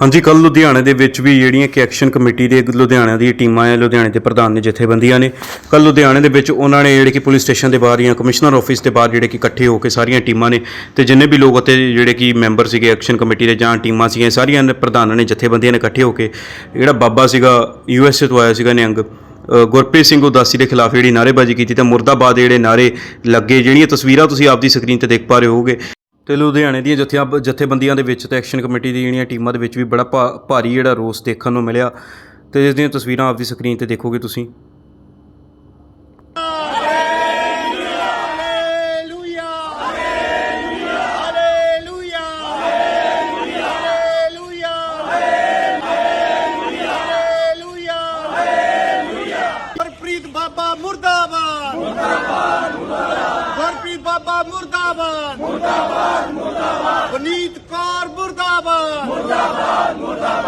ਹਾਂਜੀ ਕੱਲ ਲੁਧਿਆਣੇ ਦੇ ਵਿੱਚ ਵੀ ਜਿਹੜੀਆਂ ਕਿ ਐਕਸ਼ਨ ਕਮੇਟੀ ਦੇ ਲੁਧਿਆਣਾ ਦੀ ਟੀਮਾਂ ਆ ਲੁਧਿਆਣੇ ਦੇ ਪ੍ਰਧਾਨ ਨੇ ਜਥੇਬੰਦੀਆਂ ਨੇ। ਕੱਲ ਲੁਧਿਆਣੇ ਦੇ ਵਿੱਚ ਉਹਨਾਂ ਨੇ ਜਿਹੜੇ ਕਿ ਪੁਲਿਸ ਸਟੇਸ਼ਨ ਦੇ ਬਾਹਰ ਜਾਂ ਕਮਿਸ਼ਨਰ ਆਫਿਸ ਦੇ ਬਾਹਰ ਜਿਹੜੇ ਕਿ ਇਕੱਠੇ ਹੋ ਕੇ ਸਾਰੀਆਂ ਟੀਮਾਂ ਨੇ ਤੇ ਜਿੰਨੇ ਵੀ ਲੋਕ ਅਤੇ ਜਿਹੜੇ ਕਿ ਮੈਂਬਰ ਸੀਗੇ ਐਕਸ਼ਨ ਕਮੇਟੀ ਦੇ ਜਾਂ ਟੀਮਾਂ ਸੀਗੀਆਂ, ਸਾਰੀਆਂ ਨੇ ਪ੍ਰਧਾਨਾਂ ਨੇ, ਜਥੇਬੰਦੀਆਂ ਨੇ ਇਕੱਠੇ ਹੋ ਕੇ ਜਿਹੜਾ ਬਾਬਾ ਸੀਗਾ, ਯੂ ਐਸ ਏ ਤੋਂ ਆਇਆ ਸੀਗਾ ਨਿਹੰਗ ਗੁਰਪ੍ਰੀਤ ਸਿੰਘ ਉਦਾਸੀ ਦੇ ਖਿਲਾਫ ਜਿਹੜੀ ਨਾਅਰੇਬਾਜ਼ੀ ਕੀਤੀ ਤੇ ਮੁਰਦਾਬਾਦ ਜਿਹੜੇ ਨਾਅਰੇ ਲੱਗੇ, ਜਿਹੜੀਆਂ ਤਸਵੀਰਾਂ ਤੁਸੀਂ ਆਪਦੀ ਸਕਰੀਨ ਤੇ ਦੇਖ ਪਾ ਰਹੇ ਹੋਗੇ ਤੇ ਲੁਧਿਆਣੇ ਦੀਆਂ ਜਥਿਆਂ ਜਥੇਬੰਦੀਆਂ ਦੇ ਵਿੱਚ ਤੇ ਐਕਸ਼ਨ ਕਮੇਟੀ ਦੀ ਜਿਹੜੀਆਂ ਟੀਮਾਂ ਦੇ ਵਿੱਚ ਵੀ ਬੜਾ ਭਾ- ਭਾਰੀ ਜਿਹੜਾ ਰੋਸ ਦੇਖਣ ਨੂੰ ਮਿਲਿਆ। ਤੇ ਜਿਸ ਦੀਆਂ ਤਸਵੀਰਾਂ ਆਪਦੀ ਸਕਰੀਨ ਤੇ ਦੇਖੋਗੇ ਤੁਸੀਂ। ਮੁਰਦਾਬਾਦ ਮੁਰਦਾਬਾਦ ਮੁਰਦਾਬਾਦ, ਗੁਰਪ੍ਰੀਤ ਬਾਬਾ ਮੁਰਦਾਬਾਦ ਮੁਰਦਾਬਾਦ। মুর্দাবাদ মুর্দাবাদ।